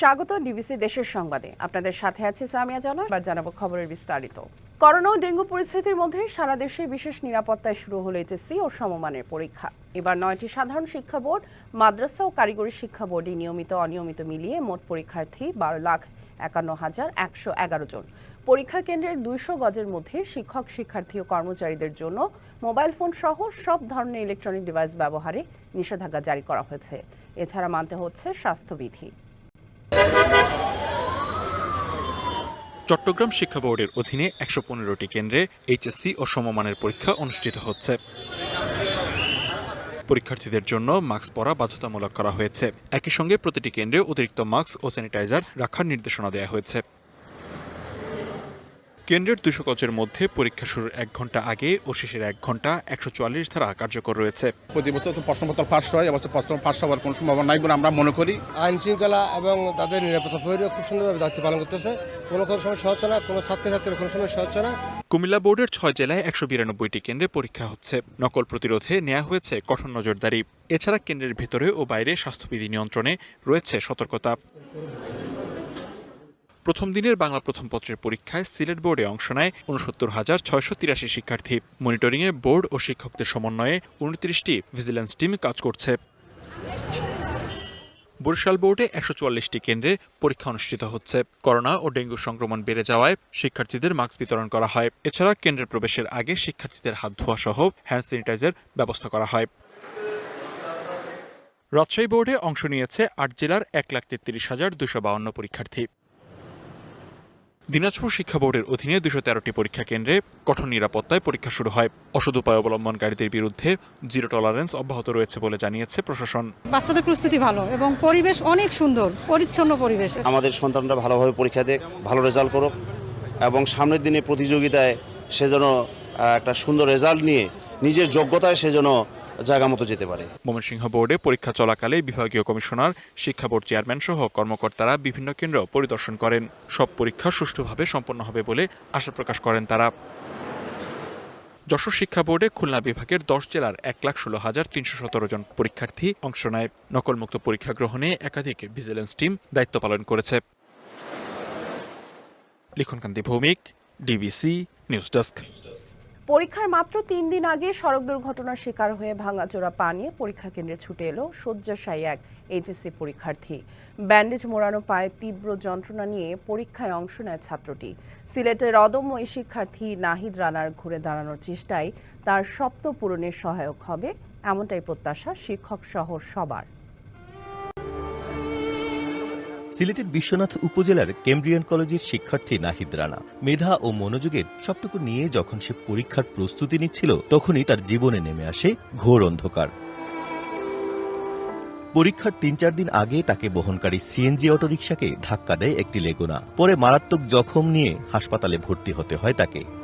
স্বাগত ডিবিসি দেশের সংবাদে। আপনাদের সাথে আছি সামিয়া জানা এবার জানাব খবরের বিস্তারিত। করোনা ও ডেঙ্গু পরিস্থিতির মধ্যে সারা দেশে বিশেষ নিরাপত্তায় শুরু হলো এইচএসসি ও সমমানের পরীক্ষা। এবার নয়টি সাধারণ শিক্ষা বোর্ড, মাদ্রাসা ও কারিগরি শিক্ষা বোর্ডে নিয়মিত অনিয়মিত মিলিয়ে মোট পরীক্ষার্থী বারো লাখ একান্ন হাজার একশো এগারো জন। পরীক্ষা কেন্দ্রের দুইশো গজের মধ্যে শিক্ষক, শিক্ষার্থী ও কর্মচারীদের জন্য মোবাইল ফোন সহ সব ধরনের ইলেকট্রনিক ডিভাইস ব্যবহারে নিষেধাজ্ঞা জারি করা হয়েছে। এছাড়া মানতে হচ্ছে স্বাস্থ্যবিধি। চট্টগ্রাম শিক্ষা বোর্ডের অধীনে একশো পনেরোটি কেন্দ্রে এইচএসসি ও সমমানের পরীক্ষা অনুষ্ঠিত হচ্ছে। পরীক্ষার্থীদের জন্য মাস্ক পরা বাধ্যতামূলক করা হয়েছে। একই সঙ্গে প্রতিটি কেন্দ্রে অতিরিক্ত মাস্ক ও স্যানিটাইজার রাখার নির্দেশনা দেওয়া হয়েছে। কেন্দ্রের দুশো কচের মধ্যে পরীক্ষা শুরুর এক ঘণ্টা আগে ও শেষের এক ঘণ্টা একশো চুয়াল্লিশ ধারা কার্যকর রয়েছে। প্রতি বছর তো প্রশ্নপত্র ফাঁস হয় এবছর প্রশ্ন ফাঁস হওয়ার কোনো সম্ভাবনা নাই বলে আমরা মনে করি। আইন শৃঙ্খলা এবং তাদের নিরাপত্তা প্রহরীরা খুব সুন্দরভাবে দায়িত্ব পালন করতেছে। কোনো কোনো সমস্যা হচ্ছে না কোনো ছাত্রছাত্রীর কোনো সমস্যা হচ্ছে না। কুমিল্লা বোর্ডের ছয় জেলায় একশো বিরানব্বইটি কেন্দ্রে পরীক্ষা হচ্ছে। নকল প্রতিরোধে নেওয়া হয়েছে কঠোর নজরদারি। এছাড়া কেন্দ্রের ভেতরে ও বাইরে স্বাস্থ্যবিধি নিয়ন্ত্রণে রয়েছে সতর্কতা। প্রথম দিনের বাংলা প্রথম পত্রের পরীক্ষায় সিলেট বোর্ডে অংশ নেয় উনসত্তর হাজার ছয়শো তিরাশি শিক্ষার্থী। মনিটরিংয়ে বোর্ড ও শিক্ষকদের সমন্বয়ে উনত্রিশটি ভিজিল্যান্স টিম কাজ করছে। বরিশাল বোর্ডে একশো চুয়াল্লিশটি কেন্দ্রে পরীক্ষা অনুষ্ঠিত হচ্ছে। করোনা ও ডেঙ্গু সংক্রমণ বেড়ে যাওয়ায় শিক্ষার্থীদের মাস্ক বিতরণ করা হয়। এছাড়া কেন্দ্রের প্রবেশের আগে শিক্ষার্থীদের হাত ধোয়া সহ হ্যান্ড স্যানিটাইজার ব্যবস্থা করা হয়। রাজশাহী বোর্ডে অংশ নিয়েছে আট জেলার এক লাখ তেত্রিশ হাজার দুশো বাউন্ন পরীক্ষার্থী। দিনাজপুর শিক্ষা বোর্ডের অধীনে দুশো তেরোটি পরীক্ষা কেন্দ্রে কঠোর নিরাপত্তায় পরীক্ষা শুরু হয়। অসদ উপায় অবলম্বনকারীদের বিরুদ্ধে জিরো টলারেন্স অব্যাহত রয়েছে বলে জানিয়েছে প্রশাসন। বাচ্চাদের প্রস্তুতি ভালো এবং পরিবেশ অনেক সুন্দর পরিচ্ছন্ন পরিবেশ। আমাদের সন্তানরা ভালোভাবে পরীক্ষা দেখ ভালো রেজাল্ট করুক এবং সামনের দিনে প্রতিযোগিতায় সে যেন একটা সুন্দর রেজাল্ট নিয়ে নিজের যোগ্যতায় সে যেন জায়গা মতো যেতে পারে। ময়মনসিংহ বোর্ডে পরীক্ষা চলাকালে বিভাগীয় কমিশনার, শিক্ষা বোর্ড চেয়ারম্যান সহ কর্মকর্তারা বিভিন্ন কেন্দ্র পরিদর্শন করেন। সব পরীক্ষা সুষ্ঠুভাবে সম্পন্ন হবে বলে আশা প্রকাশ করেন তারা। যশোর শিক্ষা বোর্ডে খুলনা বিভাগের দশ জেলার এক লাখ ষোলো হাজার তিনশো সতেরো জন পরীক্ষার্থী অংশ নেয়। নকলমুক্ত পরীক্ষা গ্রহণে একাধিক ভিজিলেন্স টিম দায়িত্ব পালন করেছে। Likhonkanti Bhowmik, DBC news desk. পরীক্ষার মাত্র তিন দিন আগে সড়ক দুর্ঘটনার শিকার হয়ে ভাঙাচোরা পা নিয়ে পরীক্ষা কেন্দ্রে ছুটে এলো শয্যাশায়ী এক এইচএসসি পরীক্ষার্থী। ব্যান্ডেজ মোড়ানো পায়ে তীব্র যন্ত্রণা নিয়ে পরীক্ষায় অংশ নেয় ছাত্রটি। সিলেটের অদম্য শিক্ষার্থী নাহিদ রানার ঘুরে দাঁড়ানোর চেষ্টায় তার স্বপ্ন পূরণের সহায়ক হবে, এমনটাই প্রত্যাশা শিক্ষক সহ সবার। সিলেটের বিশ্বনাথ উপজেলার কেমব্রিয়ান কলেজের শিক্ষার্থী নাহিদ রানা মেধা ও মনোযোগের সবটুকু নিয়ে যখন সে পরীক্ষার প্রস্তুতি নিচ্ছিল, তখনই তার জীবনে নেমে আসে ঘোর অন্ধকার। পরীক্ষার তিন চার দিন আগে তাকে বহনকারী সিএনজি অটোরিকশাকে ধাক্কা দেয় একটি লেগুনা। পরে মারাত্মক জখম নিয়ে হাসপাতালে ভর্তি হতে হয় তাকে।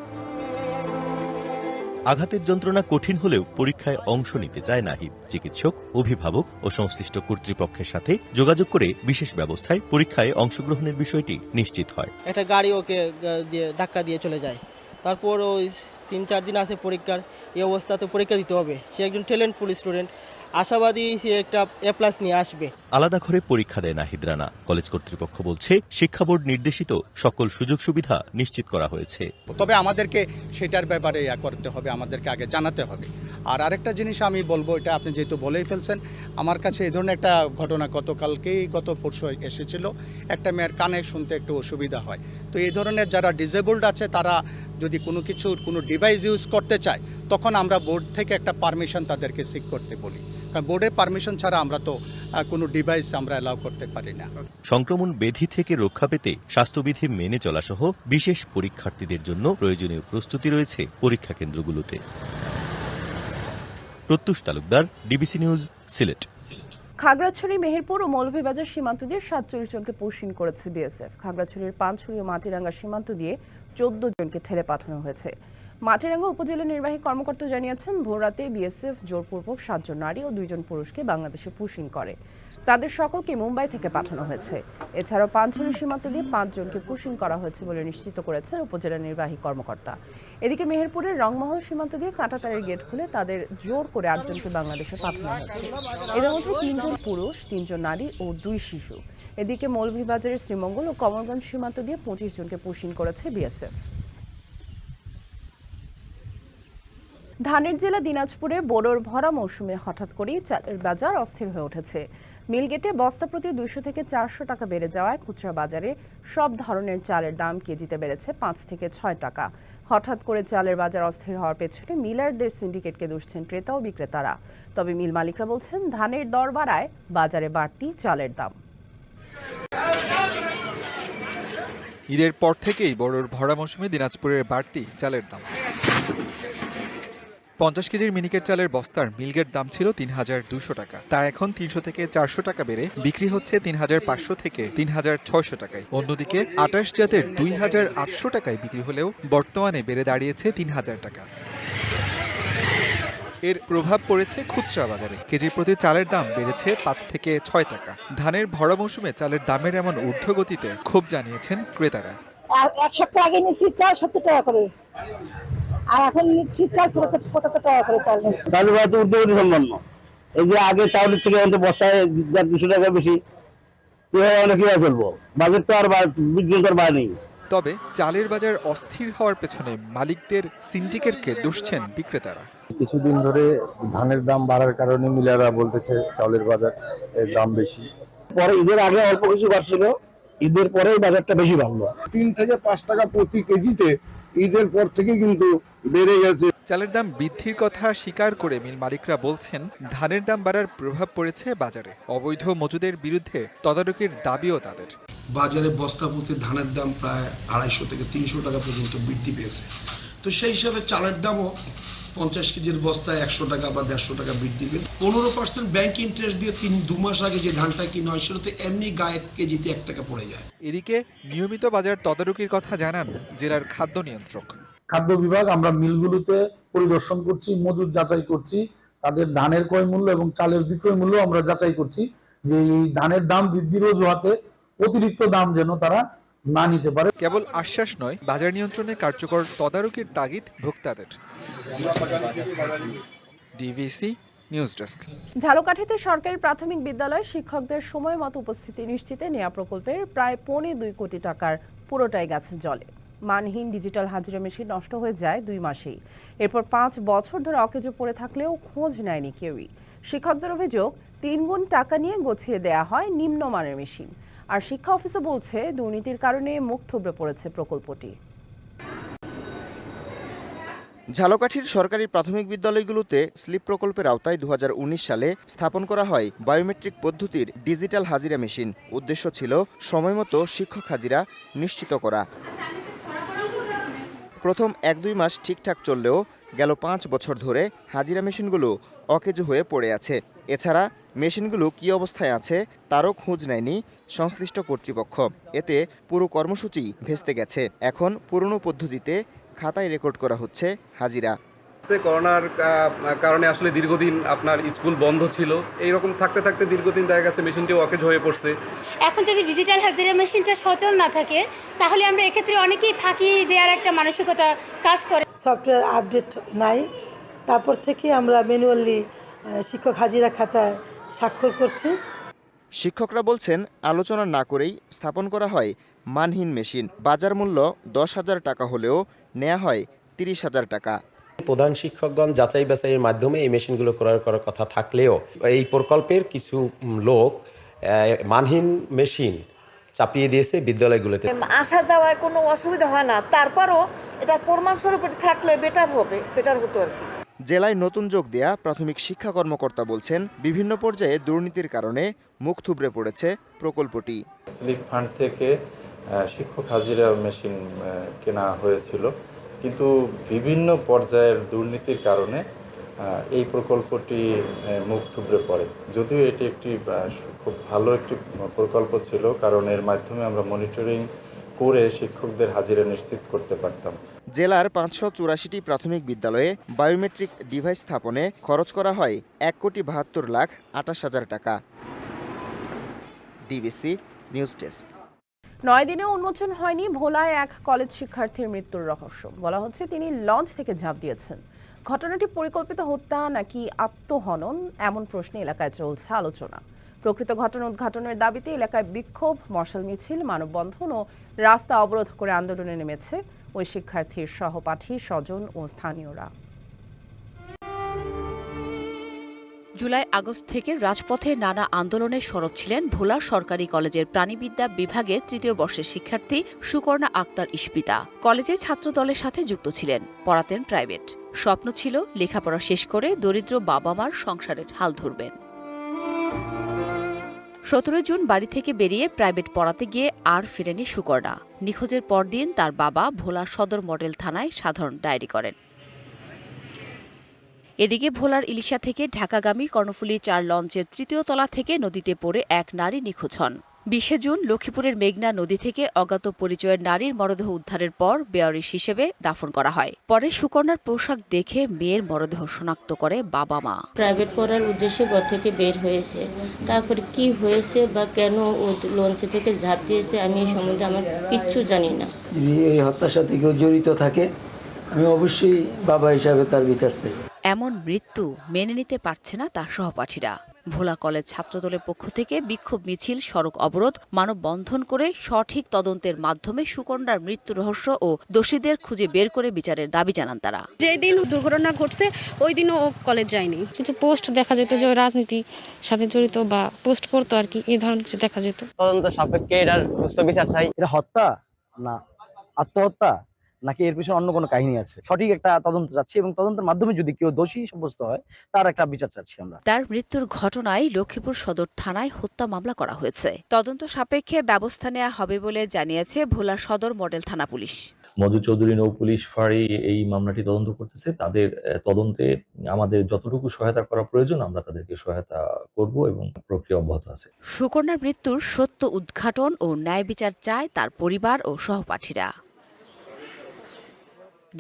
আঘাতের যন্ত্রণা কঠিন হলেও পরীক্ষায় অংশ নিতে চায় নাহিদ। চিকিৎসক, অভিভাবক ও সংশ্লিষ্ট কর্তৃপক্ষের সাথে যোগাযোগ করে বিশেষ ব্যবস্থায় পরীক্ষায় অংশগ্রহণের বিষয়টি নিশ্চিত হয়। একটা গাড়ি ওকে ধাক্কা দিয়ে চলে যায়। তারপর ওই তিন চার দিন আছে পরীক্ষার এই অবস্থাতে পরীক্ষা দিতে হবে। সে একজন ট্যালেন্টফুল স্টুডেন্ট আশাবাদী সে একটা এ প্লাস নিয়ে আসবে। আলাদা ঘরে পরীক্ষা দেয় নাহিদ রানা। কলেজ কর্তৃপক্ষ বলছে শিক্ষা বোর্ড নির্দেশিত সকল সুযোগ সুবিধা নিশ্চিত করা হয়েছে। তবে আমাদেরকে সেটার ব্যাপারে ইয়া করতে হবে আমাদেরকে আগে জানাতে হবে। আর আরেকটা জিনিস আমি বলব এটা আপনি যেহেতু বলেই ফেলছেন আমার কাছে এই ধরনের একটা ঘটনা গতকালকেই গত পরশু এসেছিল। একটা মেয়ের কানে শুনতে একটু অসুবিধা হয়। তো এই ধরনের যারা ডিসেবলড আছে তারা যদি কোনো কিছুর কোনো ডিভাইস ইউজ করতে চায় তখন আমরা বোর্ড থেকে একটা পারমিশন তাদেরকে সিক করতে বলি। কারণ বোর্ডের পারমিশন ছাড়া আমরা তো কোনো ডিভাইস আমরা অ্যালাউ করতে পারি না। সংক্রমণ বেধি থেকে রক্ষা পেতে স্বাস্থ্যবিধি মেনে চলা সহ বিশেষ পরীক্ষার্থীদের জন্য প্রয়োজনীয় প্রস্তুতি রয়েছে পরীক্ষা কেন্দ্রগুলোতে। Pratyush Talukdar DBC news Sylhet. Khagrachari Meherpur ও মৌলভীবাজার সীমান্ত দিয়ে সাতচল্লিশ জনকে পুশিন করেছে বিএসএফ। খাগড়াছড়ির পানছড়ি ও মাটিরাঙ্গা সীমান্ত দিয়ে চোদ্দ জনকে ঠেলে পাঠানো হয়েছে। মাটিরাঙ্গা উপজেলা নির্বাহী কর্মকর্তা জানিয়েছেন, ভোররাতে বিএসএফ জোরপূর্বক সাতজন নারী ও দুইজন পুরুষকে বাংলাদেশে পুশিং করে। তাদের সকলকে মুম্বাই থেকে পাঠানো হয়েছে। এছাড়াও পাঁচজনী সীমান্ত দিয়ে পাঁচজনকে পুশিং করা হয়েছে বলে নিশ্চিত করেছেন উপজেলা নির্বাহী কর্মকর্তা। এদিকে মেহেরপুরের রংমহল সীমান্ত দিয়ে কাঁটাতারের গেট খুলে তাদের জোর করে আটজনকে বাংলাদেশে পাঠানো হয়েছে। এদের মধ্যে তিনজন পুরুষ, তিনজন নারী ও দুই শিশু। এদিকে মৌলভীবাজারের শ্রীমঙ্গল ও কমলগঞ্জ সীমান্ত দিয়ে পঁচিশ জনকে পুশিং করেছে বিএসএফ। ধানের জেলা দিনাজপুরে বোরোর ভরা মৌসুমে হঠাৎ করেই চালের বাজার অস্থির হয়ে উঠেছে। মিলগেটে বস্তা প্রতি দুইশো থেকে চারশো টাকা বেড়ে যাওয়ায় খুচরা বাজারে সব ধরনের চালের দাম কেজিতে বেড়েছে পাঁচ থেকে ছয় টাকা। হঠাৎ করে চালের বাজার অস্থির হওয়ার পেছনে মিলারদের সিন্ডিকেটকে দুষছেন ক্রেতা ও বিক্রেতারা। তবে মিল মালিকরা বলছেন, ধানের দর বাড়ায় বাজারে বাড়তি চালের দাম। ঈদের পর থেকেই বড়োর ভরা মৌসুমে দিনাজপুরের বাড়তি চালের দাম। পঞ্চাশ কেজির মিনিকেট চালের বস্তার মিলগেট দাম ছিল তিন হাজার দুশো টাকা। তা এখন তিনশো থেকে চারশো টাকা বেড়ে বিক্রি হচ্ছে তিন হাজার পাঁচশো থেকে তিন হাজার ছয়শো টাকায়। অন্যদিকে আটাশ জাতের দুই হাজার আটশো টাকায় বিক্রি হলেও বর্তমানে বেড়ে দাঁড়িয়েছে তিন হাজার টাকা। এর প্রভাব পড়েছে খুচরা বাজারে। কেজি প্রতি চালের দাম বেড়েছে পাঁচ থেকে ছয় টাকা। ধানের ভরা মৌসুমে চালের দামের এমন ঊর্ধ্বগতিতে ক্ষোভ জানিয়েছেন ক্রেতারা। এক সপ্তাহ আগে চাল সত্তর টাকা করে। আর এখন নিচ্ছি চাল পঁচাত্তর টাকা করে চাল নিচ্ছি। চালু উদ্যোগী সম্পন্ন। এই যে আগে চাউলের থেকে এখন বস্তায় দেড় দুশো টাকা বেশি এভাবে অনেক কীভাবে চলবো। বাজেট তো আর তো আর তবে চালের বাজার অস্থির হওয়ার পেছনে মালিকদের সিন্ডিকেটকে দুষছেন বিক্রেতারা। কিছুদিন ধরে ধানের দাম বাড়ার কারণে মিলারা বলতেছে চাউলের বাজার এর দাম বেশি। পরে ঈদের আগে অল্প কিছু বাড়ছিল ঈদের পরে বাজারটা বেশি বাড়লো। তিন থেকে পাঁচ টাকা প্রতি কেজিতে ঈদের পর থেকে কিন্তু বেড়ে গেছে। চালের দাম বৃদ্ধির কথা স্বীকার করে মিল মালিকরা বলছেন ধানের দাম বাড়ার প্রভাব পড়েছে বাজারে। অবৈধ মজুদের বিরুদ্ধে তদারকির দাবিও তাদের। বাজারে বস্তা প্রতি ধানের দাম প্রায় আড়াইশো থেকে তিনশো টাকা পর্যন্ত বৃদ্ধি পেয়েছে। তো সেই হিসাবে চালের দামও পঞ্চাশ কেজির বস্তায় একশো টাকা বা দেড়শো টাকা বৃদ্ধি পেয়েছে। পনেরো পার্সেন্ট ব্যাংক ইন্টারেস্ট দিয়ে তিন দু মাস আগে যে ধানটা কিনা হয় সেটা তো এমনি গায়ে কেজিতে এক টাকা পড়ে যায়। এদিকে নিয়মিত বাজার তদারকির কথা জানান জেলার খাদ্য নিয়ন্ত্রক। খাদ্য বিভাগ আমরা মিলগুলোতে পরিদর্শন করছি মজুদ যাচাই করছি তাদের ধানের ক্রয় মূল্য এবং চালের বিক্রয় মূল্য আমরা যাচাই করছি যে এই ধানের দাম বৃদ্ধির অজুহাতে অতিরিক্ত দাম যেন তারা না নিতে পারে। কেবল আশ্বাস নয় বাজার নিয়ন্ত্রণে কার্যকর তদারকির তাগিদ ভোক্তাদের। ডিভিসি নিউজ ডেস্ক ঝালকাঠিতে সরকারি প্রাথমিক বিদ্যালয়ে শিক্ষকদের সময় মতো উপস্থিতি নিশ্চিতে নেয়া প্রকল্পের প্রায় পৌনে দুই কোটি টাকার পুরোটাই গেছে জলে। মানহীন ডিজিটাল হাজিরা মেশিন নষ্ট হয়ে যায় দুই মাসেই। এরপর পাঁচ বছর ধরে অকেজো পড়ে থাকলেও খোঁজ নেয়নি কেউই। শিক্ষকদের অভিযোগ তিনগুণ টাকা নিয়ে গছিয়ে দেয়া হয় নিম্নমানের মেশিন। আর শিক্ষা অফিসও বলছে দুর্নীতির কারণে মুখ থুবড়ে পড়েছে প্রকল্পটি। ঝালকাঠির সরকারি প্রাথমিক বিদ্যালয়গুলোতে স্লিপ প্রকল্পের আওতায় দু হাজার উনিশ সালে স্থাপন করা হয় বায়োমেট্রিক পদ্ধতির ডিজিটাল হাজিরা মেশিন। উদ্দেশ্য ছিল সময়মতো শিক্ষক হাজিরা নিশ্চিত করা। প্রথম এক দুই মাস ঠিকঠাক চললেও গেল পাঁচ বছর ধরে হাজিরা মেশিনগুলো অকেজো হয়ে পড়ে আছে। এছাড়া মেশিনগুলো কী অবস্থায় আছে তারও খোঁজ নেয়নি সংশ্লিষ্ট কর্তৃপক্ষ। এতে পুরো কর্মসূচি ভেস্তে গেছে। এখন পুরনো পদ্ধতিতে খাতায় রেকর্ড করা হচ্ছে হাজিরা। করোনার কারণে আসলে দীর্ঘদিন আপনার স্কুল বন্ধ ছিল। এইরকম থাকতে থাকতে দীর্ঘদিন দেখা গেছে মেশিনটি অকেজ হয়ে পড়ছে। এখন যদি ডিজিটাল হাজিরা মেশিনটা সচল না থাকে তাহলে আমরা এক্ষেত্রে অনেকেই ফাঁকি দেওয়ার একটা মানসিকতা কাজ করে। সফটওয়্যার আপডেট নাই। তারপর থেকে আমরা ম্যানুয়ালি শিক্ষক হাজিরা খাতায় স্বাক্ষর করছি শিক্ষকরা বলছেন আলোচনা না করেই স্থাপন করা হয় মানহীন মেশিন। বাজার মূল্য দশ হাজার টাকা হলেও নেওয়া হয় তিরিশ হাজার টাকা। প্রধান শিক্ষকগণ যাচাই বাছাইয়ের মাধ্যমে এই মেশিনগুলো ক্রয় করার কথা থাকলেও এই প্রকল্পের কিছু লোক মানহীন মেশিন চাপিয়ে দিয়েছে বিদ্যালয়গুলোতে। আসা যাওয়ায় কোনো অসুবিধা হয় না। তারপরও এটা প্রমাণ স্বরূপ থাকলে বেটার হবে বেটার হতো আর কি। জেলায় নতুন যোগ দেয়া প্রাথমিক শিক্ষা কর্মকর্তা বলছেন, বিভিন্ন পর্যায়ে দুর্নীতির কারণে মুখ থুবড়ে পড়েছে প্রকল্পটি। স্লিপ ফান্ড থেকে শিক্ষক হাজিরা মেশিন কেনা হয়েছিল। কিন্তু বিভিন্ন পর্যায়ের দুর্নীতির কারণে এই প্রকল্পটি মুখ থুবড়ে পড়ে। যদিও এটি একটি খুব ভালো একটি প্রকল্প ছিল, কারণ এর মাধ্যমে আমরা মনিটরিং করে শিক্ষকদের হাজিরা নিশ্চিত করতে পারতাম। জেলার পাঁচশো চুরাশিটি প্রাথমিক বিদ্যালয়ে বায়োমেট্রিক ডিভাইস স্থাপনে খরচ করা হয় এক কোটি বাহাত্তর লাখ আটাশ হাজার টাকা। DBC news desk. নয় দিনেও উন্মোচন হয়নি ভোলায় এক কলেজ শিক্ষার্থীর মৃত্যুর রহস্য। বলা হচ্ছে তিনি লঞ্চ থেকে ঝাঁপ দিয়েছেন। ঘটনাটি পরিকল্পিত হত্যা নাকি আত্মহনন? এমন প্রশ্নে এলাকায় চলছে আলোচনা। প্রকৃত ঘটনা উদ্ঘাটনের দাবিতে এলাকায় বিক্ষোভ, মশাল মিছিল, মানববন্ধন ও রাস্তা অবরোধ করে আন্দোলনে নেমেছে ওই শিক্ষার্থীর সহপাঠী স্বজন ও স্থানীয়রা। জুলাই আগস্ট থেকে রাজপথে নানা আন্দোলনে সরব ছিলেন ভোলা সরকারি কলেজের প্রাণীবিদ্যা বিভাগের তৃতীয় বর্ষের শিক্ষার্থী সুকর্ণা আক্তার ইস্পিতা। কলেজে ছাত্র দলের সাথে যুক্ত ছিলেন, পড়াতেন প্রাইভেট। স্বপ্ন ছিল লেখাপড়া শেষ করে দরিদ্র বাবা মার সংসারের হাল ধরবেন। সতেরো জুন বাড়ি থেকে বেরিয়ে প্রাইভেট পড়াতে গিয়ে আর ফেরেনি সুকর্ণা। নিখোঁজের পরদিন তার বাবা ভোলা সদর মডেল থানায় সাধারণ ডায়েরি করেন। এদিকে ভোলার ইলিশা থেকে ঢাকাগামী কর্ণফুলী চার লঞ্চের তৃতীয় তলা থেকে নদীতে পড়ে এক নারী নিখোঁজ হন। বিশে জুন লক্ষ্মীপুরের মেঘনা নদী থেকে অজ্ঞাত পরিচয়ের নারীর মরদেহ উদ্ধারের পর বেয়ারিশ হিসেবে দাফন করা হয়। পরে সুকন্যার পোশাক দেখে মেয়ের মরদেহ শনাক্ত করে বাবা মা। প্রাইভেট পড়ার উদ্দেশ্যে ঘর থেকে বের হয়েছে। তারপর কি হয়েছে বা কেন ও লঞ্চে থেকে ঝাঁপ দিয়েছে আমি এই সম্বন্ধে আমার কিচ্ছু জানি না। যদি এই হত্যার সাথে কেউ জড়িত থাকে আমি অবশ্যই বাবা হিসাবে তার বিচার চাই। এমন মৃত্যু মেনে নিতে পারছে না তার সহপাঠীরা। ভোলা কলেজ ছাত্রদলের পক্ষ থেকে বিক্ষোভ মিছিল সড়ক অবরোধ মানববন্ধন করে সঠিক তদন্তের মাধ্যমে সুকন্যার মৃত্যু রহস্য ও দোষীদের খুঁজে বের করে বিচারের দাবি জানান তারা। যেদিন দুর্ঘটনা ঘটছে ওই দিনও ও কলেজ যায়নি। কিছু পোস্ট দেখা যেত যে রাজনীতি রাজনীতির সাথে জড়িত বা পোস্ট করতো আর কি এই ধরনের কিছু দেখা যেত। তদন্ত সাপেক্ষে এটার সুস্থ বিচার চাই। এটা হত্যা না আত্মহত্যা? নাকি এর পিছনে অন্য কোনো কাহিনী আছে? সঠিক একটা তদন্ত চাচ্ছি এবং তদন্তের মাধ্যমে যদি কেউ দোষী সাব্যস্ত হয় তার একটা বিচার চাচ্ছি আমরা। তার মৃত্যুর ঘটনায় লক্ষ্মীপুর সদর থানায় হত্যা মামলা করা হয়েছে। তদন্ত সাপেক্ষে ব্যবস্থা নেওয়া হবে বলে জানিয়েছে ভোলা সদর মডেল থানা পুলিশ। মধু চৌধুরী নৌ পুলিশ ফাঁড়ি এই মামলাটি তদন্ত করতেছে। তাদের তদন্তে আমাদের যতটুকু সহায়তা করা প্রয়োজন আমরা তাদেরকে সহায়তা করব এবং প্রক্রিয়া অব্যাহত আছে। সুকন্যার মৃত্যুর সত্য উদ্ঘাটন ও ন্যায় বিচার চায় তার পরিবার ও সহপাঠীরা।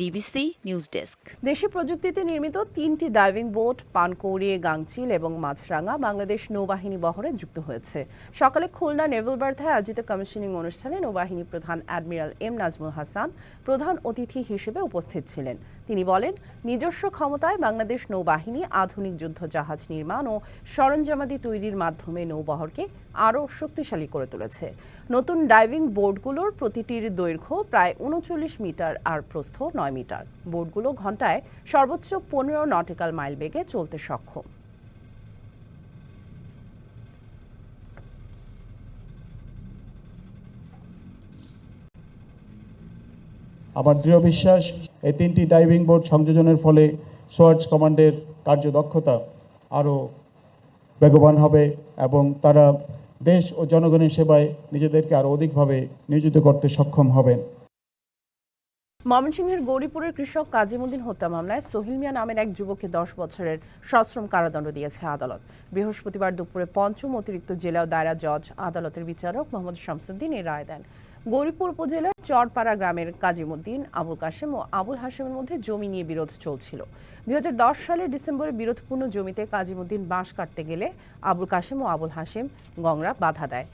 DBC news desk. দেশি প্রযুক্তিতে নির্মিত তিনটি ডাইভিং বোট, পানকৌড়ি, গাংচিল এবং মাছরাঙা বাংলাদেশ নৌবাহিনী বহরে যুক্ত হয়েছে। সকালে খুলনা নেভেল বার্থায় আয়োজিত কমিশনিং অনুষ্ঠানে নৌবাহিনী প্রধান অ্যাডমিরাল এম নাজমুল হাসান প্রধান অতিথি হিসেবে উপস্থিত ছিলেন। তিনি বলেন, নিজস্ব ক্ষমতায় বাংলাদেশ নৌবাহিনী আধুনিক যুদ্ধ জাহাজ নির্মাণ ও সরঞ্জামাদি তৈরির মাধ্যমে নৌবহরকে আরও শক্তিশালী করে তুলেছে। নতুন ডাইভিং বোর্ডগুলোর প্রতিটির দৈর্ঘ্য প্রায় উনচল্লিশ মিটার আর প্রস্থ নয় মিটার। বোর্ডগুলো ঘন্টায় সর্বোচ্চ পনেরো নটিক্যাল মাইল বেগে চলতে সক্ষম। আমার দৃঢ় বিশ্বাস, এই তিনটি ডাইভিং বোর্ড সংযোজনের ফলে সোয়ার্স কমান্ডের কার্যদক্ষতা আরও বেগবান হবে এবং তারা দেশ ও জনগণের সেবায় নিজেদেরকে আরও অধিকভাবে নিয়োজিত করতে সক্ষম হবেন। ময়মনসিংহের গৌরীপুরের কৃষক কাজিমুদ্দিন হত্যা মামলায় সোহিল মিয়া নামের এক যুবককে দশ বছরের সশ্রম কারাদণ্ড দিয়েছে আদালত। বৃহস্পতিবার দুপুরে পঞ্চম অতিরিক্ত জেলা দায়রা জজ, আদালতের বিচারক মোহাম্মদ শামসুদ্দিন এই রায় দেন। গৌরীপুর উপজেলার চরপাড়া গ্রামের কাজিমুদ্দিন, আবুল কাশেম ও আবুল হাশেমের মধ্যে জমি নিয়ে বিরোধ চলছিল। দুই সালের ডিসেম্বরে বিরোধপূর্ণ জমিতে কাজিমুদ্দিন বাঁশ কাটতে গেলে আবুল কাশেম ও আবুল হাশেম গংরা বাধা দেয়।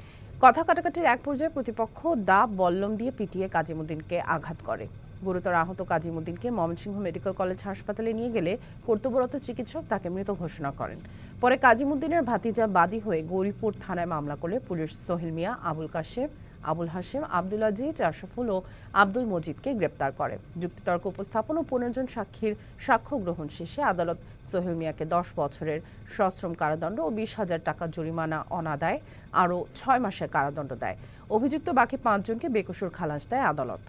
কথা কাটাকাটির এক পর্যায়ে প্রতিপক্ষ দা বল্লম দিয়ে পিটিয়ে কাজিমুদ্দিনকে আঘাত করে। গুরুতর আহত কাজিমুদ্দিনকে ময়মনসিংহ মেডিকেল কলেজ হাসপাতালে নিয়ে গেলে কর্তব্যরত চিকিৎসক তাকে মৃত ঘোষণা করেন। পরে কাজিমুদ্দিনের ভাতিজা বাদী হয়ে গৌরীপুর থানায় মামলা করলে পুলিশ সোহেল মিয়া, আবুল কাশেম আবুল হাশেম, আব্দুল আজিজ, আশরাফুল ও আব্দুল মজিদকে গ্রেপ্তার করে। যুক্তিতর্ক উপস্থাপন ও পনেরো জন সাক্ষীর সাক্ষ্য গ্রহণ শেষে আদালত সোহেল মিয়াকে দশ বছরের সশ্রম কারাদণ্ড ও বিশ হাজার টাকা জরিমানা অনাদায় আরও ছয় মাসের কারাদণ্ড দেয়। অভিযুক্ত বাকি পাঁচজনকে বেকসুর খালাস দেয় আদালত।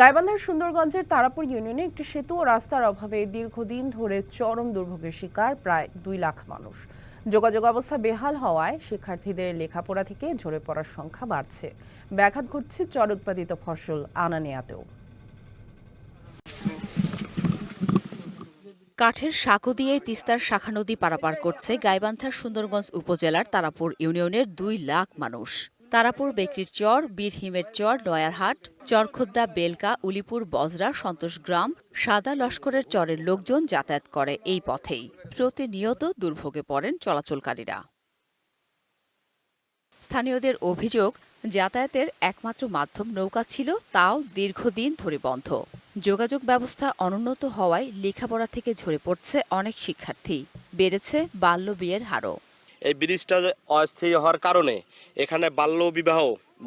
গাইবান্ধার সুন্দরগঞ্জের তারাপুর ইউনিয়নে একটি সেতু ও রাস্তার অভাবে দীর্ঘদিন ধরে চরম দুর্ভোগের শিকার প্রায় দুই লাখ মানুষ। যোগাযোগ অবস্থা বেহাল হওয়ায় শিক্ষার্থীদের লেখাপড়া থেকে ঝরে পড়ার সংখ্যা বাড়ছে। ব্যাঘাত ঘটছে চর উৎপাদিত ফসল আনা নেয়াতেও কাঠের সাঁকো দিয়ে তিস্তার শাখা নদী পারাপার করছে গাইবান্ধার সুন্দরগঞ্জ উপজেলার তারাপুর ইউনিয়নের দুই লাখ মানুষ। তারাপুর বেকরির চর বীরহিমের চর, নয়ারহাট, চরখোদ্দা বেলকা উলিপুর, বজরা সন্তোষগ্রাম সাদা লস্করের চরের লোকজন যাতায়াত করে এই পথেই। প্রতিনিয়ত দুর্ভোগে পড়েন চলাচলকারীরা। স্থানীয়দের অভিযোগ, যাতায়াতের একমাত্র মাধ্যম নৌকা ছিল, তাও দীর্ঘদিন ধরে বন্ধ। যোগাযোগ ব্যবস্থা অনুন্নত হওয়ায় লেখাপড়া থেকে ঝরে পড়ছে অনেক শিক্ষার্থী। বেড়েছে বাল্য বিয়ের হারও। এই ব্রিজটা অস্থায়ী হওয়ার কারণে এখানে বাল্য বিবাহ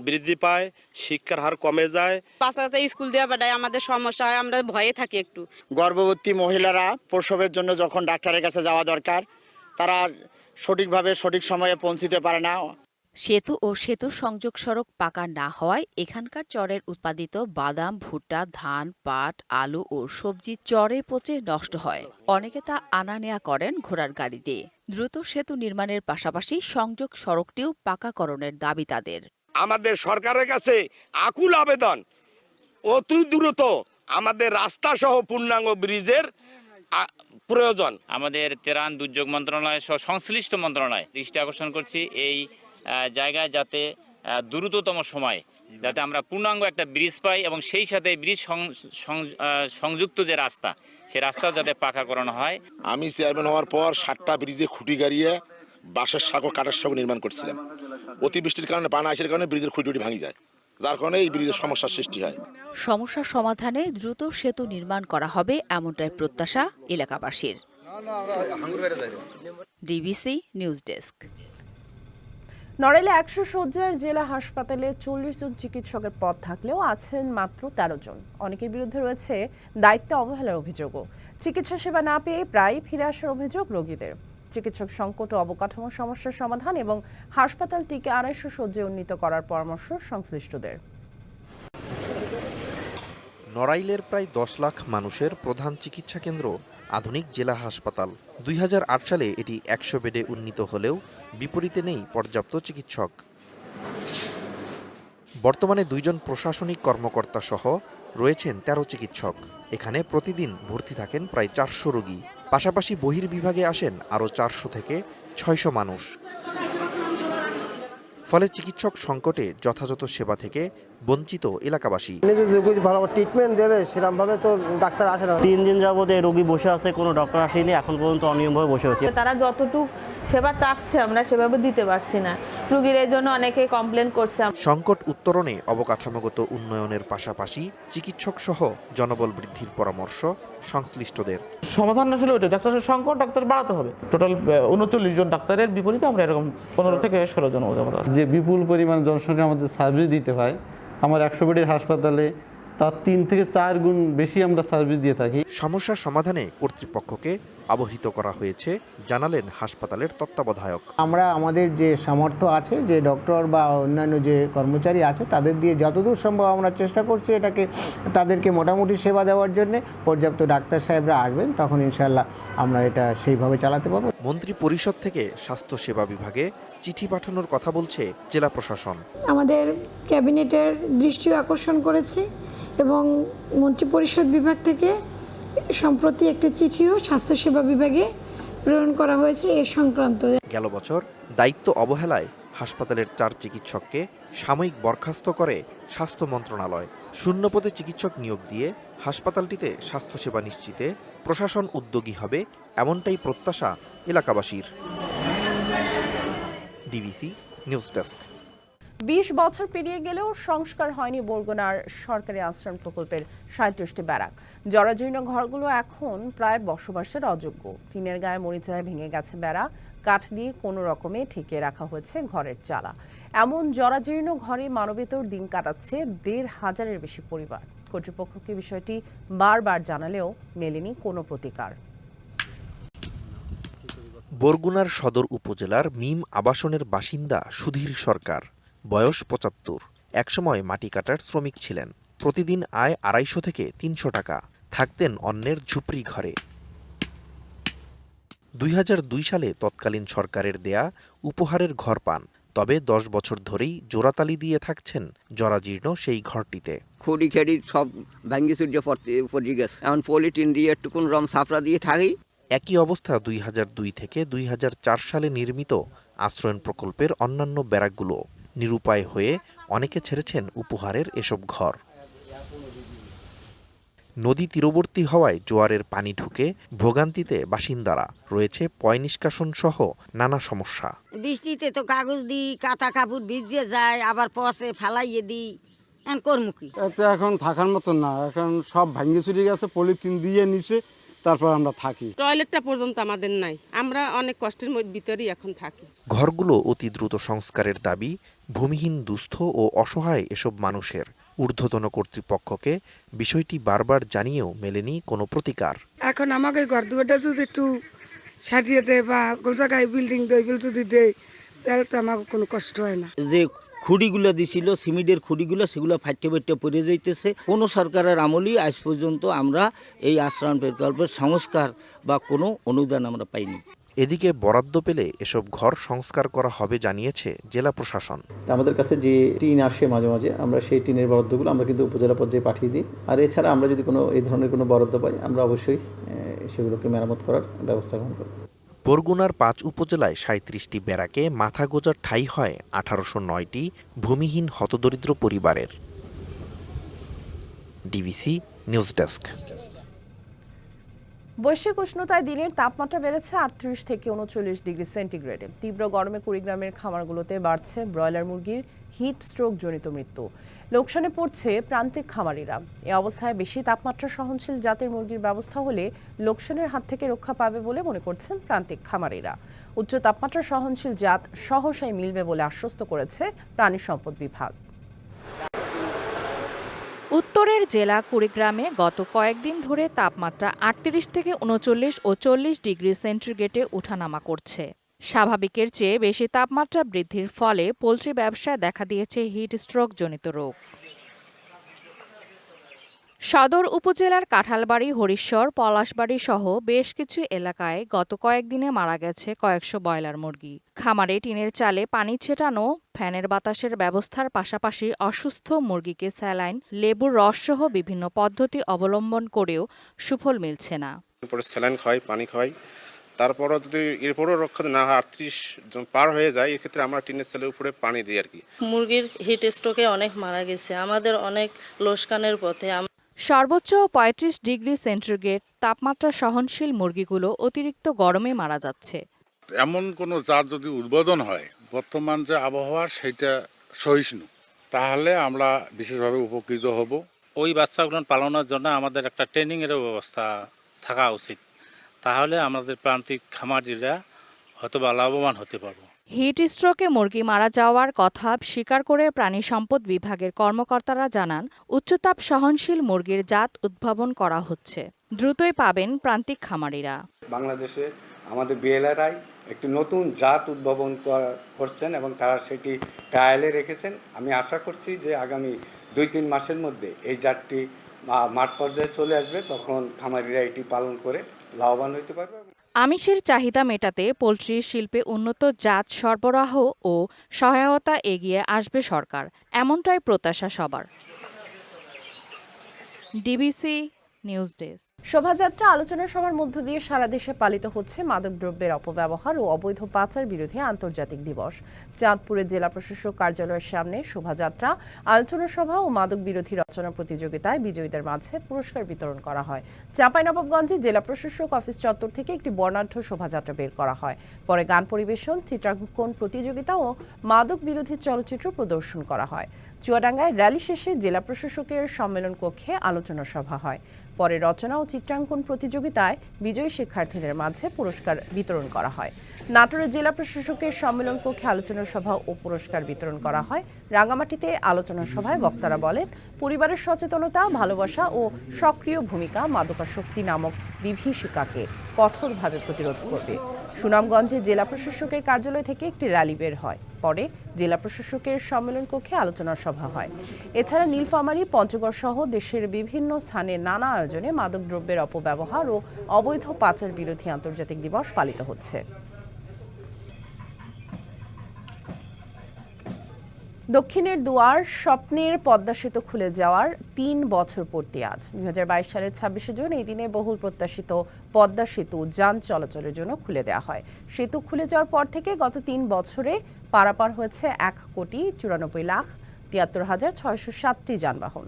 বৃদ্ধি পায় শিক্ষার হার কমে যায়। পাশাপাশি স্কুল দেওয়া বেড়ায় আমাদের সমস্যা হয় আমরা ভয়ে থাকি একটু। গর্ভবতী মহিলারা প্রসবের জন্য যখন ডাক্তারের কাছে যাওয়া দরকার তারা সঠিকভাবে সঠিক সময়ে পৌঁছিতে পারে না। সেতু ও সেতুর সংযোগ সড়ক পাকা না হওয়ায় এখানকার চরের উৎপাদিত বাদাম ভুট্টা ধান পাট আলু ও সবজি চরে পচে নষ্ট হয়। অনেকে তা আনা নেয়া করেন ঘোড়ার গাড়ি দিয়ে দ্রুত সেতু নির্মাণের পাশাপাশি সংযোগ সড়কটিও পাকাকরণের দাবি তাদের। আমাদের সরকারের কাছে আকুল আবেদন। অতি দ্রুত আমাদের রাস্তা সহ পূর্ণাঙ্গ ব্রিজের প্রয়োজন। আমাদের ত্রাণ দুর্যোগ মন্ত্রণালয় সহ সংশ্লিষ্ট মন্ত্রণালয় দৃষ্টি আকর্ষণ করছি। এই জায়গায় যাতে দ্রুততম সময় যাতে আমরা পূর্ণাঙ্গ একটা ব্রিজ পাই এবং সেই সাথে ব্রিজ সং- সং- সংযুক্ত যে রাস্তা সেই রাস্তা যাতে পাকা করানো হয়। আমি চেয়ারম্যান হওয়ার পর সাতটা ব্রিজে খুঁটি গাড়িয়ে বাঁশের সাঁকো কাঠের সাঁকো নির্মাণ করছিলাম। অতিবৃষ্টির কারণে পানা আসার কারণে ব্রিজের খুঁটি ভাঙি যায়। যার কারণে এই ব্রিজের সমস্যার সৃষ্টি হয়। সমস্যার সমাধানে দ্রুত সেতু নির্মাণ করা হবে এমনটাই প্রত্যাশা এলাকাবাসীর। ডিবিসি নিউজ ডেস্ক নড়াইলে একশো শয্যার জেলা হাসপাতালে চল্লিশ জন চিকিৎসকের পদ থাকলেও আছেন মাত্র তেরো জন। অনেকের বিরুদ্ধে রয়েছে দায়িত্ব অবহেলার অভিযোগও। চিকিৎসা সেবা না পেয়ে প্রায় ফিরে আসার অভিযোগ রোগীদের। চিকিৎসক সংকট ও অবকাঠামো সমস্যার সমাধান এবং হাসপাতালটিকে আড়াইশো শয্যায় উন্নীত করার পরামর্শ সংশ্লিষ্টদের। নড়াইলের প্রায় দশ লাখ মানুষের প্রধান চিকিৎসা কেন্দ্র আধুনিক জেলা হাসপাতাল। দুই হাজার আট সালে এটি একশো বেডে উন্নীত হলেও বিপরীতে নেই পর্যাপ্ত চিকিৎসক। বর্তমানে দুইজন প্রশাসনিক কর্মকর্তা সহ রয়েছেন তেরো চিকিৎসক। এখানে প্রতিদিন ভর্তি থাকেন প্রায় চারশো রোগী। পাশাপাশি বহির্বিভাগে আসেন আরও চারশো থেকে ছয়শো মানুষ। ফলে চিকিৎসক সংকটে যথাযথ সেবা থেকে বঞ্চিত এলাকাবাসী। ভালো ট্রিটমেন্ট দেবে সেরকম ভাবে তো ডাক্তার আসে না। তিন দিন যাবত রোগী বসে আছে কোনো ডক্টর আসেনি এখন পর্যন্ত অনিয়মভাবে বসে আছে। তারা যতটুকু সেবা চাচ্ছে আমরা সেভাবে দিতে পারছি না। রুগীর এই জন্য অনেকেই কমপ্লেন করছে সংকট উত্তরণে অবকাঠামোগত উন্নয়নের পাশাপাশি চিকিৎসক সহ জনবল বৃদ্ধির পরামর্শ সংশ্লিষ্টদের। সমাধান আসলে ওইটা। ডাক্তারের সংকট ডাক্তার বাড়াতে হবে। টোটাল উনচল্লিশ জন ডাক্তারের বিপরীতে আমরা এরকম পনেরো থেকে ষোলো জন যে বিপুল পরিমাণ জনসংখ্যা আমাদের সার্ভিস দিতে হয় আমার একশো বেডের হাসপাতালে তার তিন থেকে চার গুণ বেশি আমরা সার্ভিস দিয়ে থাকি। সমস্যা সমাধানে কর্তৃপক্ষকে অবহিত করা হয়েছে জানালেন হাসপাতালের তত্ত্বাবধায়ক। আমরা আমাদের যে সামর্থ্য আছে যে ডক্টর বা অন্যান্য যে কর্মচারী আছে তাদের দিয়ে যতদূর সম্ভব আমরা চেষ্টা করছি এটাকে তাদেরকে মোটামুটি সেবা দেওয়ার জন্য। পর্যাপ্ত ডাক্তার সাহেবরা আসবেন তখন ইনশাল্লাহ আমরা এটা সেইভাবে চালাতে পারব। মন্ত্রী পরিষদ থেকে স্বাস্থ্য সেবা বিভাগে চিঠি পাঠানোর কথা বলছে জেলা প্রশাসন। আমাদের ক্যাবিনেটের দৃষ্টি আকর্ষণ করেছে। এবং মন্ত্রিপরিষদ বিভাগ থেকে সম্প্রতি একটি চিঠিও স্বাস্থ্যসেবা বিভাগে প্রেরণ করা হয়েছে এ সংক্রান্ত। গেল বছর দায়িত্ব অবহেলায় হাসপাতালের চার চিকিৎসককে সাময়িক বরখাস্ত করে স্বাস্থ্য মন্ত্রণালয়। শূন্যপদে চিকিৎসক নিয়োগ দিয়ে হাসপাতালটিতে স্বাস্থ্যসেবা নিশ্চিতে প্রশাসন উদ্যোগী হবে এমনটাই প্রত্যাশা এলাকাবাসীর। DBC news desk. বিশ বছর পেরিয়ে গেলেও সংস্কার হয়নি বরগুনার সরকারি আশ্রম প্রকল্পের সাঁত্রিশটি ব্যারাক। জরাজীর্ণ ঘরগুলো এখন প্রায় বসবাসের অযোগ্য। টিনের গায়ে মরিচায় ভেঙে গেছে বেড়া, কাঠ দিয়ে কোনো রকমে ঠেকে রাখা হয়েছে ঘরের চালা। এমন জরাজীর্ণ ঘরে মানবেতর দিন কাটাচ্ছে দেড় হাজারের বেশি পরিবার। কর্তৃপক্ষকে বিষয়টি বারবার জানালেও মেলেনি কোনো প্রতিকার। বরগুনার সদর উপজেলার মিম আবাসনের বাসিন্দা সুধীর সরকার। বয়স পঁচাত্তর। একসময় মাটি কাটার শ্রমিক ছিলেন। প্রতিদিন আয় আড়াইশো থেকে তিনশো টাকা। থাকতেন অন্যের ঝুপড়ি ঘরে। দুই হাজার দুই সালে তৎকালীন সরকারের দেয়া উপহারের ঘর পান। তবে দশ বছর ধরেই জোড়াতালি দিয়ে থাকছেন জরাজীর্ণ সেই ঘরটিতে। খড়ি খেড়ি সব ভেঙ্গি সূর্য পড়ে গেছে। এখন পলিটিন দিয়ে একটু কোন রম সাপড়া দিয়ে থাকি। একই অবস্থা দুই হাজার দুই থেকে দুই হাজার চার সালে নির্মিত আশ্রয়ণ প্রকল্পের অন্যান্য ব্যারাকগুলো। নিরুপায় হয়ে অনেকে ছেড়েছেন উপহারের এসব ঘর। নদী তীরবর্তী হওয়ায় জোয়ারের পানি ঢুকে ভোগান্তিতে বাসিন্দারা রয়েছে পয় নিষ্কাশন সহ নানা সমস্যা। বৃষ্টিতে তো কাগজ দিই কাঁথা কাপড় ভিজিয়ে যায় আবার পচে ফেলাইয়ে দিই। এখন করব কি? এতে এখন থাকার মতন না এখন সব ভাঙ্গি চুরি গেছে পলিথিন দিয়ে নিচে তারপর আমরা থাকি। টয়লেটটা পর্যন্ত আমাদের নাই আমরা অনেক কষ্টের মধ্যে ভিতরেই এখন থাকি। ঘরগুলো অতি দ্রুত সংস্কারের দাবি ভূমিহীন দুস্থ ও অসহায় এসব মানুষের ঊর্ধ্বতন কর্তৃপক্ষকে বিষয়টি বারবার জানিয়েও মেলেনি কোনো প্রতিকার। এখন আমাকে ঘর দুয়ারটা যদি একটু সারিয়ে দেয় বা কোনো জায়গায় বিল্ডিং দেয় যদি দেয় তাহলে তো আমার কোনো কষ্ট হয় না। যে খুঁড়িগুলো দিছিল সিমেন্টের খুঁড়িগুলো সেগুলো ফাটতে ফাটতে পড়ে যাইতেছে। কোনো সরকারের আমলই আজ পর্যন্ত আমরা এই আশ্রয়ণ প্রকল্পের সংস্কার বা কোনো অনুদান আমরা পাইনি। এদিকে বরাদ্দ পেলে এসব ঘর সংস্কার করা হবে জানিয়েছে জেলা প্রশাসন। আমাদের কাছে যে টিন আসে মাঝে মাঝে আমরা সেই টিনের বরাদ্দগুলো আমরা কিন্তু উপজেলা পর্যায়ে পাঠিয়ে দিই। আর এছাড়া আমরা যদি কোনো এই ধরনের কোনো বরাদ্দ পাই আমরা অবশ্যই সেগুলোকে মেরামত করার ব্যবস্থা গ্রহণ করব। বরগুনার পাঁচ উপজেলায় সাঁত্রিশটি ব্যারাকে মাথা গোজার ঠাই হয় আঠারোশো নয়টি ভূমিহীন হতদরিদ্র পরিবারের। DBC news desk. বৈশ্বিক উষ্ণতায় দিনের তাপমাত্রা বেড়েছে আটত্রিশ থেকে উনচল্লিশ ডিগ্রি সেন্টিগ্রেডে। তীব্র গরমে কুড়িগ্রামের খামারগুলোতে বাড়ছে ব্রয়লার মুরগির হিট স্ট্রোক জনিত মৃত্যু। লোকসানে পড়ছে প্রান্তিক খামারিরা। এ অবস্থায় বেশি তাপমাত্রা সহনশীল জাতের মুরগির ব্যবস্থা হলে লোকসানের হাত থেকে রক্ষা পাবে বলে মনে করছেন প্রান্তিক খামারিরা। উচ্চ তাপমাত্রা সহনশীল জাত সহসাই মিলবে বলে আশ্বস্ত করেছে প্রাণী সম্পদ বিভাগ। উত্তরের জেলা কুড়িগ্রামে গত কয়েকদিন ধরে তাপমাত্রা আটত্রিশ থেকে উনচল্লিশ ও চল্লিশ ডিগ্রি সেন্টিগ্রেডে উঠানামা করছে। স্বাভাবিকের চেয়ে বেশি তাপমাত্রা বৃদ্ধির ফলে পোলট্রি ব্যবসায় দেখা দিয়েছে হিট স্ট্রোক জনিত রোগ। সদর উপজেলার কাঁঠালবাড়ি হরিশ্বর পলাশবাড়ি সহ বেশ কিছু এলাকায় গত কয়েকদিনে মারা গেছে কয়েকশো ব্রয়লার মুরগি। খামারে টিনের চালে পানি ছেটানো ফ্যানের বাতাসের ব্যবস্থার পাশাপাশি অসুস্থ মুরগিকে স্যালাইন লেবুর রসসহ বিভিন্ন পদ্ধতি অবলম্বন করেও সুফল মিলছে না। স্যালাইন খাওয়াই পানি খাওয়াই তারপরও যদি এরপরও রক্ষা না হয় আটত্রিশ জন পার হয়ে যায় এক্ষেত্রে আমরা টিনের সেলের উপরে পানি দিই আর কি। মুরগির হিট স্ট্রোকে অনেক মারা গেছে। আমাদের অনেক লোসকানের পথে সর্বোচ্চ পঁয়ত্রিশ ডিগ্রি সেন্টিগ্রেড তাপমাত্রা সহনশীল মুরগিগুলো অতিরিক্ত গরমে মারা যাচ্ছে। এমন কোনো জাত যদি উদ্বোধন হয় বর্তমান যে আবহাওয়া সেটা সহিষ্ণু তাহলে আমরা বিশেষভাবে উপকৃত হব। ওই বাচ্চাগুলো পালনের জন্য আমাদের একটা ট্রেনিংয়েরও ব্যবস্থা থাকা উচিত। তাহলে আমাদের প্রান্তিক খামারিরা হয়তো বা লাভবান হতে পারব। হিট স্ট্রোকে মুরগি মারা যাওয়ার কথা স্বীকার করে প্রাণী সম্পদ বিভাগের কর্মকর্তারা জানান, উচ্চতাপ সহনশীল মুরগির জাত উদ্ভাবন করা হচ্ছে। দ্রুতই পাবেন প্রান্তিক খামারিরা। বাংলাদেশে আমাদের বিএলআরআই একটি নতুন জাত উদ্ভাবন করা- করছেন এবং তারা সেটি ট্রায়ালে রেখেছেন। আমি আশা করছি যে আগামী দুই তিন মাসের মধ্যে এই জাতটি মাঠ পর্যায়ে চলে আসবে। তখন খামারিরা এটি পালন করে লাভবান হতে পারবে আমিষের চাহিদা মেটাতে পোলট্রি শিল্পে উন্নত জাত সরবরাহ ও সহায়তা এগিয়ে আসবে সরকার, এমনটাই প্রত্যাশা সবার। DBC news desk. শোভাযাত্রা আলোচনা সভার মধ্য দিয়ে সারা দেশে পালিত হচ্ছে মাদকদ্রব্যের অপব্যবহার ও অবৈধ পাচার বিরোধী আন্তর্জাতিক দিবস। চাঁদপুরে জেলা প্রশাসক কার্যালয়ের সামনে শোভাযাত্রা, আলোচনা সভা ও মাদক বিরোধী রচনা প্রতিযোগিতায় বিজয়ীদের মাঝে পুরস্কার বিতরণ করা হয়। চাঁপাইনবাবগঞ্জে জেলা প্রশাসক অফিস চত্বর থেকে একটি বর্ণাঢ্য শোভাযাত্রা বের করা হয়। পরে গান পরিবেশন, চিত্রাঙ্কন প্রতিযোগিতা ও মাদক বিরোধী চলচ্চিত্র প্রদর্শন করা হয়। চুয়াডাঙ্গায় র্যালি শেষে জেলা প্রশাসকের সম্মেলন কক্ষে আলোচনা সভা হয়। পরে রচনা ও চিত্রাঙ্কন প্রতিযোগিতায় বিজয়ী শিক্ষার্থীদের মাঝে পুরস্কার বিতরণ করা হয়। নাটোরের জেলা প্রশাসকের সম্মেলন কক্ষে আলোচনা সভা ও পুরস্কার বিতরণ করা হয়। রাঙামাটিতে আলোচনা সভায় বক্তারা বলেন, পরিবারের সচেতনতা, ভালোবাসা ও সক্রিয় ভূমিকা মাদকাশক্তি নামক বিভীষিকাকে কঠোরভাবে প্রতিরোধ করবে। সুনামগঞ্জে জেলা প্রশাসকের কার্যালয় থেকে একটি র্যালি বের হয়। পরে জেলা প্রশাসকের সম্মেলন কক্ষে আলোচনা সভা হয়। এছাড়া নীলফামারী, পঞ্চগড় সহ দেশের বিভিন্ন স্থানে নানা আয়োজনে মাদকদ্রব্যের অপব্যবহার ও অবৈধ পাচার বিরোধী আন্তর্জাতিক দিবস পালিত হচ্ছে। দক্ষিণের দুয়ার স্বপ্নের পদ্মা সেতু খুলে যাওয়ার তিন বছর পূর্তি আজ। দু হাজার বাইশ সালের ছাব্বিশে জুন এই দিনে বহুল প্রত্যাশিত পদ্মা সেতু যান চলাচলের জন্য খুলে দেওয়া হয়। সেতু খুলে যাওয়ার পর থেকে গত তিন বছরে পারাপার হয়েছে এক কোটি চুরানব্বই লাখ তিয়াত্তর হাজার ছয়শো সাতটি যানবাহন।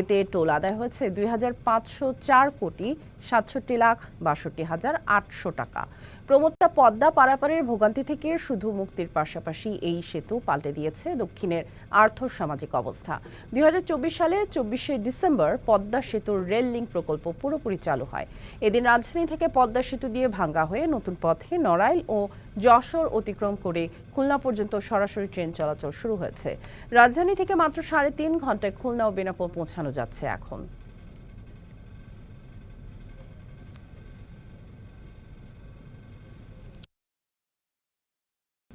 এতে টোল আদায় হয়েছে দুই হাজার পাঁচশো চার কোটি সাতষট্টি লাখ বাষট্টি হাজার আটশো টাকা। প্রমত্তা পদ্মা পারাপারের ভোগান্তি থেকে শুধু মুক্তির পাশাপাশি এই সেতু পাল্টে দিয়েছে দক্ষিণের আর্থ সামাজিক অবস্থা। দুই সালের চব্বিশে ডিসেম্বর পদ্মা সেতুর রেল লিঙ্ক প্রকল্প পুরোপুরি চালু হয়। এদিন রাজধানী থেকে পদ্মা সেতু দিয়ে ভাঙ্গা হয়ে নতুন পথে নড়াইল ও যশোর অতিক্রম করে খুলনা পর্যন্ত সরাসরি ট্রেন চলাচল শুরু হয়েছে। রাজধানী থেকে মাত্র সাড়ে তিন ঘন্টায় খুলনা ও বেনাপোল পৌঁছানো যাচ্ছে এখন।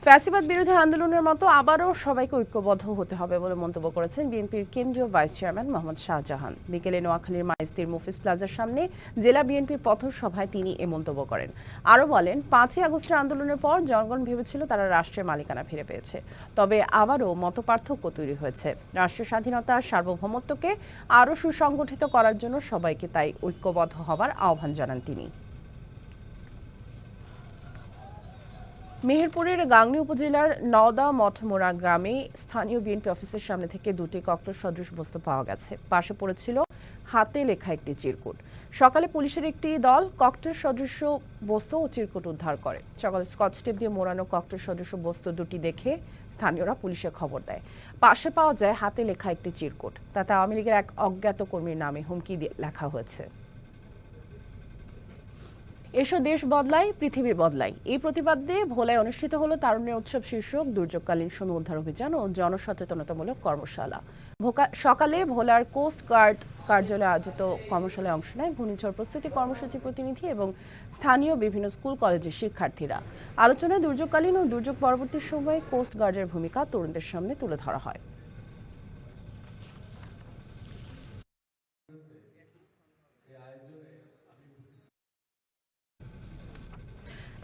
ফ্যাসিবাদ বিরোধী আন্দোলনের মতো আবারও সবাইকে ঐক্যবদ্ধ হতে হবে বলে মন্তব্য করেছেন বিএনপির কেন্দ্রীয় ভাইস চেয়ারম্যান মোহাম্মদ শাহজাহান। বিকেলে নোয়াখালীর মাইস্তির মুফিস প্লাজার সামনে জেলা বিএনপির পথসভায় তিনি এ মন্তব্য করেন। আরও বলেন, পাঁচই আগস্টের আন্দোলনের পর জনগণ ভেবেছিল তারা রাষ্ট্রের মালিকানা ফিরে পেয়েছে। তবে আবারও মতপার্থক্য তৈরি হয়েছে। রাষ্ট্রের স্বাধীনতা, সার্বভৌমত্বকে আরও সুসংগঠিত করার জন্য সবাইকে তাই ঐক্যবদ্ধ হবার আহ্বান জানান তিনি। মেহেরপুরের গাংনী উপজেলার নওদা মঠমোড়া গ্রামে স্থানীয় বিএনপি অফিসের সামনে থেকে দুটি ককটেল সদৃশ বস্তু পাওয়া গেছে। পাশে পড়েছিল হাতে লেখা একটি চিরকুট। সকালে পুলিশের একটি দল ককটেল সদৃশ্য বস্তু ও চিরকুট উদ্ধার করে। সকালে স্কচ টেপ দিয়ে মোড়ানো ককটেল সদৃশ্য বস্তু দুটি দেখে স্থানীয়রা পুলিশে খবর দেয়। পাশে পাওয়া যায় হাতে লেখা একটি চিরকুট। তাতে আওয়ামী লীগের এক অজ্ঞাত কর্মীর নামে হুমকি লেখা হয়েছে। এসো দেশ বদলাই, পৃথিবী বদলাই। এই প্রতিবাদে ভোলায় অনুষ্ঠিত হলো তারুণ্যের উৎসব শীর্ষক দুর্যোগকালীন সময় উদ্ধার অভিযান ও জনসচেতনতামূলক কর্মশালা। সকালে ভোলার কোস্ট গার্ড কার্যালয়ে আয়োজিত কর্মশালায় অংশ নেয় ঘূর্ণিঝড় প্রস্তুতি কর্মসূচি প্রতিনিধি এবং স্থানীয় বিভিন্ন স্কুল কলেজের শিক্ষার্থীরা। আলোচনায় দুর্যোগকালীন ও দুর্যোগ পরবর্তী সময়ে কোস্ট গার্ডের ভূমিকা তরুণদের সামনে তুলে ধরা হয়।